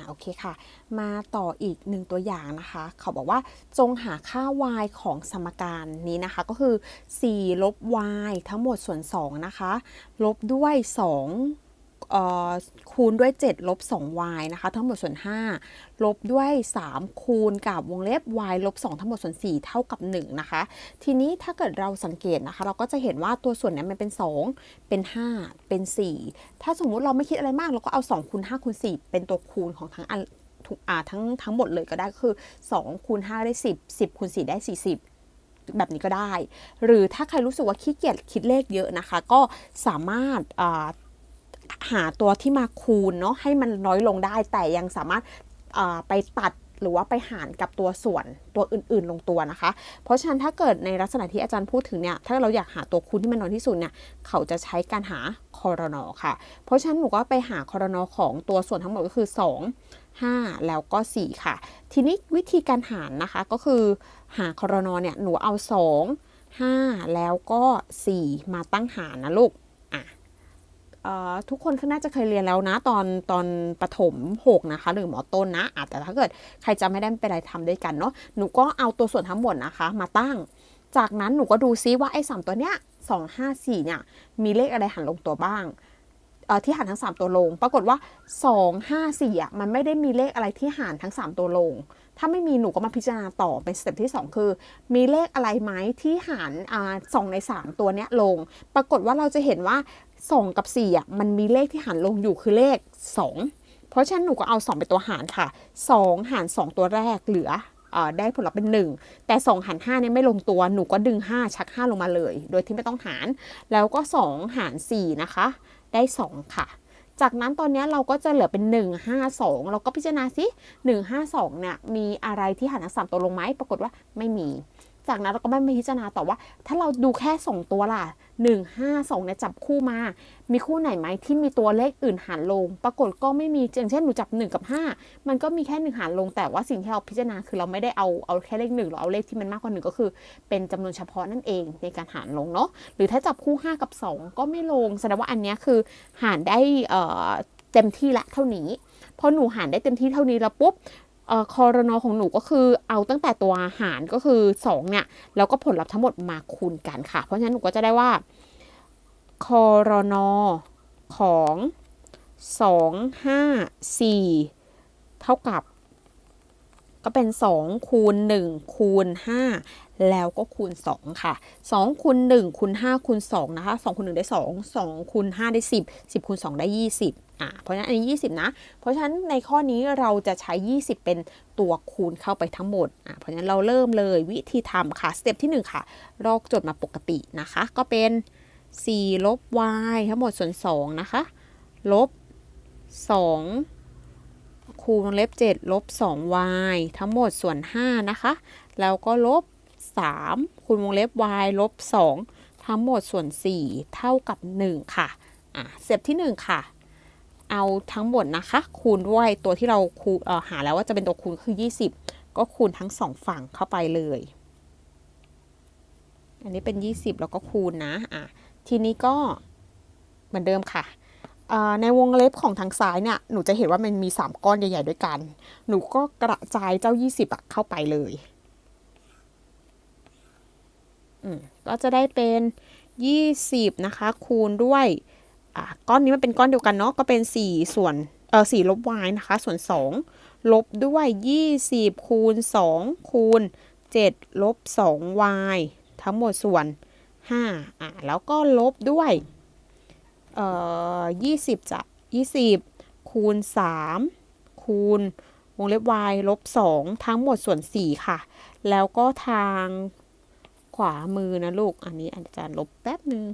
าโอเคค่ะ มาต่ออีกหนึ่งตัวอย่างนะคะ เขาบอกว่าจงหาค่า y ของสมการนี้นะคะ ก็คือ 4 ลบ y ทั้งหมดส่วน 2 นะคะ ลบด้วย 2 คูณด้วย 7 ลบ 2y นะคะ ทั้งหมดส่วน 5 ลบด้วย 3 คูณกับวงเล็บ y ลบ 2 ทั้งหมดส่วน 4 เท่ากับ 1 นะคะ ทีนี้ถ้าเกิดเราสังเกตนะคะ เราก็จะเห็นว่าตัวส่วนนี้มันเป็น 2 เป็น 5 เป็น 4 ถ้าสมมุติเราไม่คิดอะไรมาก เราก็เอา 2 คูณ 5 คูณ 4 เป็นตัวคูณของทั้งอันทุกอาทั้งทั้งหมดเลยก็ได้ก็คือ 2 คูณ 5 ได้ 10 10 คูณ 4 ได้ 40แบบนี้ก็ได้ หรือถ้าใครรู้สึกว่าขี้เกียจคิดเลขเยอะนะคะ ก็สามารถ หาตัวที่มาคูณเนาะให้มันน้อยลงได้แต่ยังสามารถไปตัดหรือว่าไปหารกับตัวส่วนตัวอื่นๆ ลงตัวนะคะ เพราะฉะนั้นถ้าเกิดในลักษณะที่อาจารย์พูดถึงเนี่ย ถ้าเราอยากหาตัวคูณที่มันน้อยที่สุดเนี่ย เขาจะใช้การหาคอรนอค่ะ เพราะฉะนั้นหนูก็ไปหาคอรนอของตัวส่วนทั้งหมดก็คือ 2 5 แล้วก็ 4 ค่ะ ทีนี้วิธีการหารนะคะก็คือหาคอรนอเนี่ยหนูเอา 2 5 แล้วก็ 4 มาตั้งหารนะลูก ทุกคนก็น่าจะเคยเรียนแล้วนะตอนตอนประถม6นะคะ หรือหมอต้นนะอะแต่ถ้าเกิดใครจำไม่ได้ไม่เป็นไรทำด้วยกันเนาะหนูก็เอาตัวส่วนทั้งหมดนะคะ มาตั้ง จากนั้นหนูก็ดูซิว่าไอ้สามตัวเนี้ยสองห้าสี่เนี่ยมีเลขอะไรหันลงตัวบ้างที่หารทั้ง 3 ตัวลง ปรากฏว่า 2 5 4อะมันไม่ได้มีเลขอะไรที่หารทั้ง 3 ตัวลง ถ้าไม่มีหนูก็มาพิจารณาต่อเป็นสเต็ปที่ 2 คือ มีเลขอะไรไหมที่หารสองใน 3 ตัวเนี้ยลง ปรากฏว่าเราจะเห็นว่า 2 กับ4อะมันมีเลขที่หารลงอยู่คือเลข 2 เพราะฉะนั้นหนูก็เอา 2 เป็นตัวหารค่ะ 2 หาร 2 ตัวแรกเหลือได้ผลลัพธ์เป็น 1 แต่ 2 หาร5เนี่ยไม่ลงตัวหนูก็ดึง 5 ชัก 5 ลงมาเลย โดยที่ไม่ต้องหาร แล้วก็ 2 หาร 4 นะคะ ได้ 2 ค่ะ จากนั้นตอนนี้เราก็จะเหลือเป็น 1 5 2 เราก็พิจารณาสิ1 5 2เนี่ยมีอะไรที่หารทั้งสามตัวลงไหมปรากฏว่าไม่มี จากนั้นเราก็ไม่มาพิจารณาต่อว่า ถ้าเราดูแค่ 2 ตัวล่ะ 1 5 2เนี่ยจับคู่มา มีคู่ไหนไหมที่มีตัวเลขอื่นหารลง ปรากฏก็ไม่มีอย่างเช่นหนูจับ 1 กับ 5 มันก็มีแค่ 1 หารลง แต่ว่าสิ่งที่เราพิจารณาคือเราไม่ได้เอาเอาแค่เลขหนึ่งเราเอาเลขที่มันมากกว่าหนึ่งก็คือ เป็นจำนวนเฉพาะนั่นเองในการหารลงเนาะหรือถ้าจับคู่ 5 กับ 2 ก็ไม่ลงแสดงว่าอันนี้คือหารได้เอ่อเต็มที่ละเท่านี้พอหนูหารได้เต็มที่เท่านี้แล้วปุ๊บ คอรนอของหนูก็คือเอาตั้งแต่ตัวหารก็คือ 2 เนี่ย แล้วก็ผลลัพธ์ทั้งหมดมาคูณกันค่ะ เพราะฉะนั้นหนูก็จะได้ว่าคอรนอของ 2 5 4 เท่ากับ ก็เป็น 2 คูณ 1 คูณ 5 แล้วก็คูณ 2 ค่ะ 2 คูณ 1 คูณ 5 คูณ 2 นะคะ 2 คูณ 1 ได้ 2 2 คูณ 5 ได้ 10 10 คูณ 2 ได้ 20 อะเพราะฉะนั้นอันนี้ 20 นะ เพราะฉะนั้นในข้อนี้เราจะใช้ 20 เป็นตัวคูณเข้าไปทั้งหมดอะเพราะฉะนั้นเราเริ่มเลยวิธีทำค่ะสเต็ปที่ 1 ค่ะลอกจทย์มาปกตินะคะ ก็เป็น 4 ลบ y ทั้งหมดส่วน 2 นะคะ ลบ 2 คูณวงเล็บ 7 ลบ 2y ทั้งหมดส่วน 5 นะคะ แล้วก็ลบ 3 คูณวงเล็บ y ลบ 2 ทั้งหมดส่วน 4 เท่ากับ 1 ค่ะอะสเต็ปที่ 1 ค่ะ เอาทั้งหมดนะคะ คูณด้วยตัวที่เราคูหาแล้วว่าจะเป็นตัวคูณคือ 20 ก็คูณทั้งสองฝั่งเข้าไปเลย อันนี้เป็น 20 แล้วก็คูณนะอะทีนี้ก็เหมือนเดิมค่ะในวงเล็บของทางซ้ายเนี่ย หนูจะเห็นว่ามันมี 3 ก้อนใหญ่ ๆ ด้วยกัน หนูก็กระจายเจ้า 20อะเข้าไปเลยอืมก็จะได้เป็น 20 นะคะ คูณด้วย ก้อนนี้มันเป็นก้อนเดียวกันเนาะก็เป็น 4 ส่วนเออ4ลบ y นะคะ ส่วน 2 ลบด้วย 20 คูณ 2 คูณ 7 ลบ 2y ทั้งหมดส่วน 5 อะ แล้วก็ลบด้วยเอ่อ20จะ20 คูณ 3 คูณ วงเล็บ y ลบ 2 ทั้งหมดส่วน 4 ค่ะ แล้วก็ทางขวามือนะลูก อันนี้อาจารย์ลบแป๊บนึง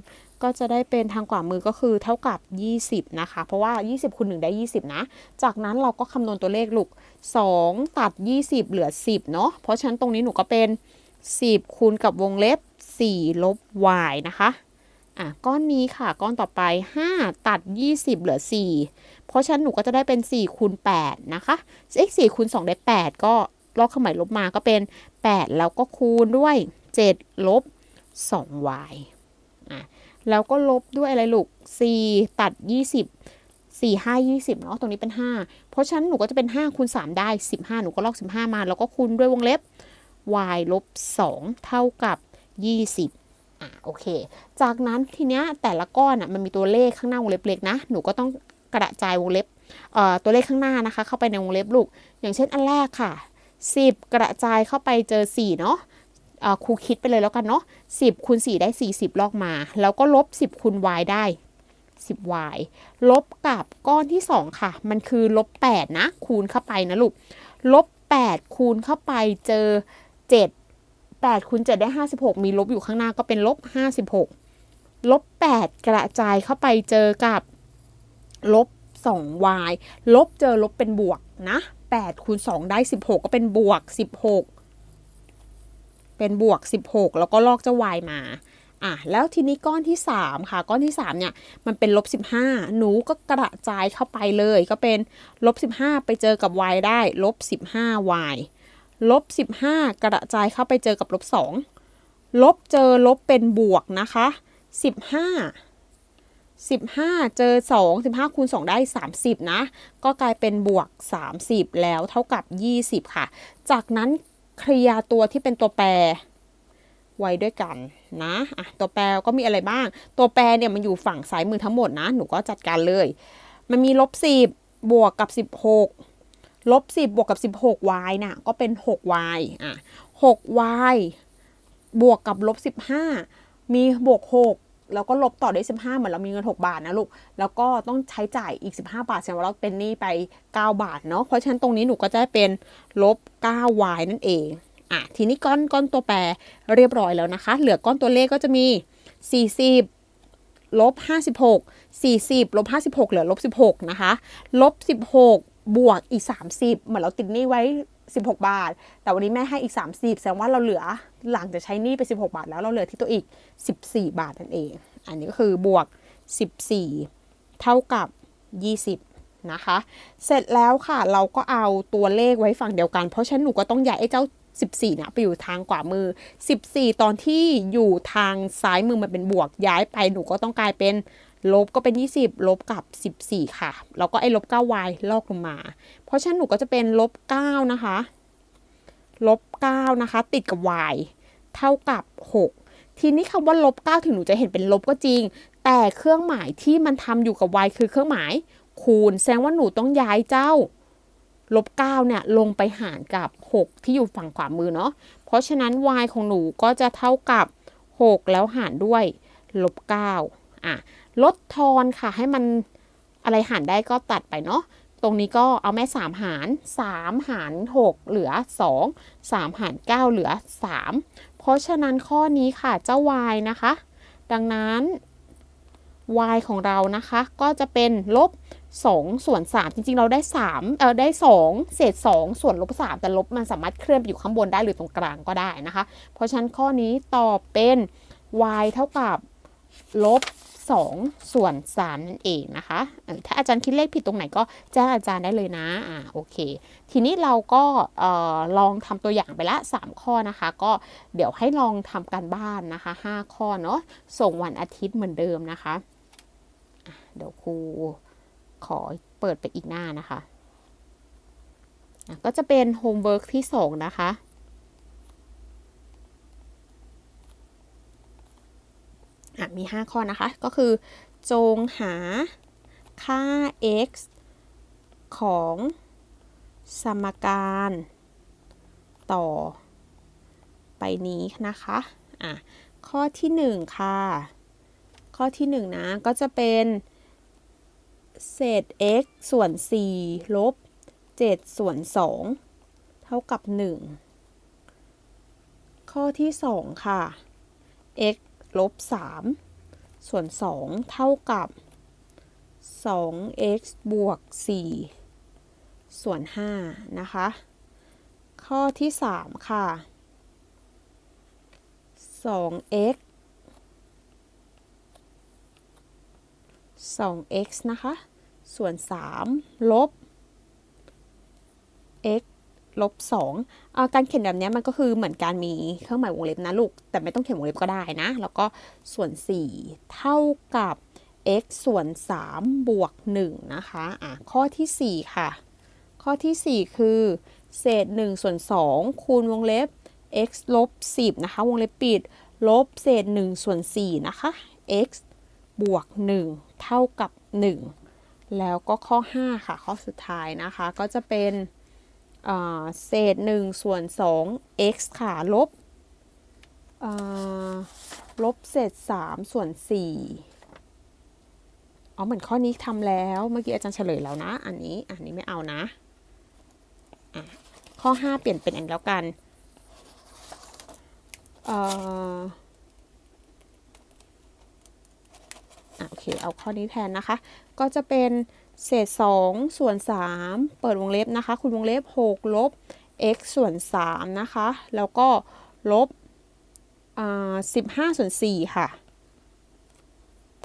ก็จะได้เป็นทางขวามือก็คือเท่ากับ 20 นะคะ เพราะว่า 20คูณ1ได้ 20 นะ จากนั้นเราก็คำนวณตัวเลขลูก 2 ตัด 20 เหลือ 10 เนาะเพราะฉะนั้นตรงนี้หนูก็เป็น 10 คูณกับวงเล็บ 4 ลบ y นะคะอะก้อนนี้ค่ะ ก้อนต่อไป 5 ตัด 20 เหลือ 4 เพราะฉะนั้นหนูก็จะได้เป็น 4 คูณ 8 นะคะเอ็ก4คูณ 2 ได้ 8 ก็ลอกเครื่องหมายลบมาก็เป็น 8 แล้วก็คูณด้วย 7 ลบ 2y อะแล้วก็ลบด้วยอะไรลูก 4 ตัด 20 4 5 20เนาะตรงนี้เป็น 5 เพราะฉะนั้นหนูก็จะเป็น 5คูณ3ได้ 15 หนูก็ลอก 15 มา แล้วก็คูณด้วยวงเล็บ y ลบ 2 เท่ากับ 20 อะโอเค จากนั้นทีเนี้ยแต่ละก้อนอะมันมีตัวเลขข้างหน้าวงเล็บเล็กนะ หนูก็ต้องกระจายวงเล็บตัวเลขข้างหน้านะคะ เข้าไปในวงเล็บลูก อย่างเช่นอันแรกค่ะ 10 กระจายเข้าไปเจอ 4 เนาะ ครูคิดไปเลยแล้วกันเนาะ10คูณ4ได้ 40 ลอกมา แล้วก็ลบ 10คูณ y ได้ 10y ลบกับก้อนที่ 2 ค่ะ มันคือลบ 8 นะ คูณเข้าไปนะลูก ลบ 8 คูณเข้าไปเจอ 7 8คูณ7ได้ 56 มีลบอยู่ข้างหน้าก็เป็นลบ 56 ลบ 8 กระจายเข้าไปเจอกับลบ 2y ลบเจอลบเป็นบวกนะ8คูณ2ได้ 16 ก็เป็นบวก 16 เป็นบวก 16 แล้วก็ลอกเจ้า y มาอะแล้วทีนี้ก้อนที่ 3 ค่ะ ก้อนที่3เนี่ยมันเป็นลบ15 หนูก็กระจายเข้าไปเลย ก็เป็นลบ15 ไปเจอกับ y ได้ลบ 15y ลบ15 กระจายเข้าไปเจอกับลบ2ลบเจอลบเป็นบวกนะคะ 15 15 เจอ 2 15คูณ2ได้ 30 นะ ก็กลายเป็นบวก 30 แล้วเท่ากับ 20 ค่ะ จากนั้น เคลียร์ตัวที่เป็นตัวแปรไว้ด้วยกันนะอะตัวแปรก็มีอะไรบ้าง ตัวแปรเนี่ยมันอยู่ฝั่งซ้ายมือทั้งหมดนะ หนูก็จัดการเลย มันมีลบ10บบวกกับ16ลบ10บบวกกับ 16y น่ะก็เป็น 6y อะ 6y บวกกับลบ15มีบวก6 แล้วก็ลบต่อได้ 15 เหมือนเรามีเงิน 6 บาทนะลูก แล้วก็ต้องใช้จ่ายอีก 15 บาทแสดงว่าเราเป็นหนี้ไป 9 บาทเนาะ เพราะฉะนั้นตรงนี้หนูก็จะเป็นลบ 9y นั่นเอง อะ ทีนี้ก้อนก้อนตัวแปรเรียบร้อยแล้วนะคะ เหลือก้อนตัวเลขก็จะมี 40 ลบ 56 40 ลบ 56 เหลือลบ 16 นะคะ ลบ 16 บวกอีก 30 เหมือนเราติดหนี้ไว้ 16 บาท แต่วันนี้แม่ให้อีก 30 แสดงว่าเราเหลือหลังจากใช้นี้ไป 16 บาท แล้วเราเหลือที่ตัวอีก 14 บาทนั่นเอง อันนี้ก็คือบวก 14 เท่ากับ 20 นะคะ เสร็จแล้วค่ะเราก็เอาตัวเลขไว้ฝั่งเดียวกัน เพราะฉะนั้นหนูก็ต้องย้ายไอ้เจ้า 14เนี่ยไปอยู่ทางขวามือ 14 ตอนที่อยู่ทางซ้ายมือมันเป็นบวกย้ายไปหนูก็ต้องกลายเป็น ลบก็เป็น 20 ลบกับ 14 ค่ะ แล้วก็ไอ้ลบ 9y ลอกลงมา เพราะฉะนั้นหนูก็จะเป็นลบ 9 นะคะ ลบ 9 นะคะ ติดกับ y เท่ากับ 6 ทีนี้คำว่าลบ 9 ถึงหนูจะเห็นเป็นลบก็จริง แต่เครื่องหมายที่มันทำอยู่กับ y คือเครื่องหมายคูณ แสดงว่าหนูต้องย้ายเจ้าลบ9เนี่ยลงไปหารกับ 6 ที่อยู่ฝั่งขวามือเนาะ เพราะฉะนั้น y ของหนูก็จะเท่ากับ 6 แล้วหารด้วยลบ9 อะลดทอนค่ะให้มันอะไรหารได้ก็ตัดไปเนาะตรงนี้ก็เอาแม่ 3 หาร 3 หาร 6 เหลือ 2 3 หาร 9 เหลือ 3 เพราะฉะนั้นข้อนี้ค่ะเจ้า y นะคะ ดังนั้น y ของเรานะคะก็จะเป็นลบ 2 ส่วน 3 จริงๆ เราได้3เออได้ 2 เศษ 2 ส่วนลบ 3 แต่ลบมันสามารถเคลื่อนไปอยู่ข้างบนได้หรือตรงกลางก็ได้นะคะ เพราะฉะนั้นข้อนี้ตอบเป็น y เท่ากับลบ 2 ส่วน 3 นั่นเองนะคะถ้าอาจารย์คิดเลขผิดตรงไหนก็แจ้งอาจารย์ได้เลยนะอ่าโอเค ทีนี้เราก็ลองทำตัวอย่างไปละ 3 ข้อนะคะ ก็เดี๋ยวให้ลองทำการบ้านนะคะ 5 ข้อเนาะส่งวันอาทิตย์เหมือนเดิมนะคะเดี๋ยวครูขอเปิดไปอีกหน้านะคะอะก็จะเป็นโฮมเวิร์กที่ 2 นะคะ อะ มี 5 ข้อนะคะ ก็คือ จงหาค่า x ของสมการต่อไปนี้นะคะอะข้อที่ 1 ค่ะ ข้อที่ 1 นะ ก็จะเป็นเศษ x ส่วน 4 ลบ 7 ส่วน 2 เท่ากับ 1 ข้อที่ 2 ค่ะ x ลบ 3 ส่วน 2 เท่ากับ 2x บวก 4 ส่วน 5 นะคะ ข้อที่ 3 ค่ะ 2x 2x นะคะ ส่วน 3 ลบ x ลบ2เอาการเขียนแบบนี้มันก็คือเหมือนการมีเครื่องหมายวงเล็บนะลูก แต่ไม่ต้องเขียนวงเล็บก็ได้นะ แล้วก็ส่วน 4 เท่ากับ x ส่วน 3 บวก 1 นะคะอะข้อทีสี่4 ค่ะ ข้อทีสี่ 4 คือ เศษ 1 ส่วน 2 คูณวงเล็บ x ลบ 10 นะคะ วงเล็บปิด ลบเศษ 1 ส่วน 4 นะคะ x บวก 1 เท่ากับ 1 แล้วก็ข้อ 5 ค่ะ ข้อสุดท้ายนะคะ ก็จะเป็น เศษ1ส่วน2 x ค่ะลบอ่าลบเศษ3ส่วน4อ๋อเหมือนข้อนี้ทำแล้ว เมื่อกี้อาจารย์เฉลยแล้วนะ อันนี้ อันนี้ไม่เอานะะข้อ 5 เปลี่ยนเป็นอันแล้วกันออโอเค เอาข้อนี้แทนนะคะ ก็จะเป็น เศษ 2 ส่วน 3 เปิดวงเล็บนะคะ คุณวงเล็บ 6 ลบ x ส่วน 3 นะคะ แล้วก็ลบอ่า15ส่วน4ค่ะ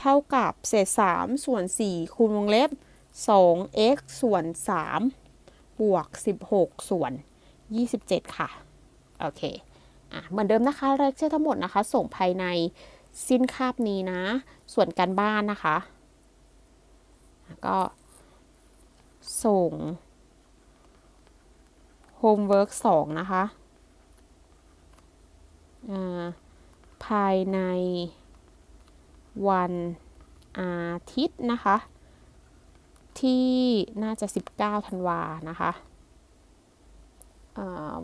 เท่ากับเศษ3ส่วน4คูณวงเล็บ 2x ส่วน3บวก16ส่วน27ค่ะ โอเค อะ เหมือนเดิมนะคะเลคเชอร์ทั้งหมดนะคะ ส่งภายในสิ้นคาบนี้นะ ส่วนการบ้านนะคะ ก็ ส่ง homework 2นะคะภายในวันอาทิตย์นะคะ ที่น่าจะ 19ธันวานะคะ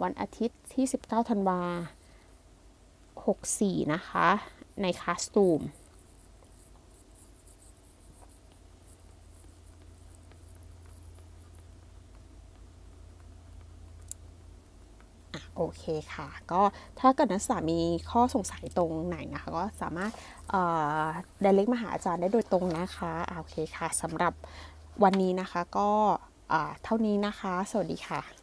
วันอาทิตย์ที่ 19ธันวา64 นะคะ ในคลาสตูม โอเคค่ะ ก็ถ้าเกิดนักศึกษามีข้อสงสัยตรงไหนนะคะ ก็สามารถเอ่อ direct มาหาอาจารย์ได้โดยตรงนะคะโอเคค่ะสำหรับวันนี้นะคะก็เท่านี้นะคะ สวัสดีค่ะ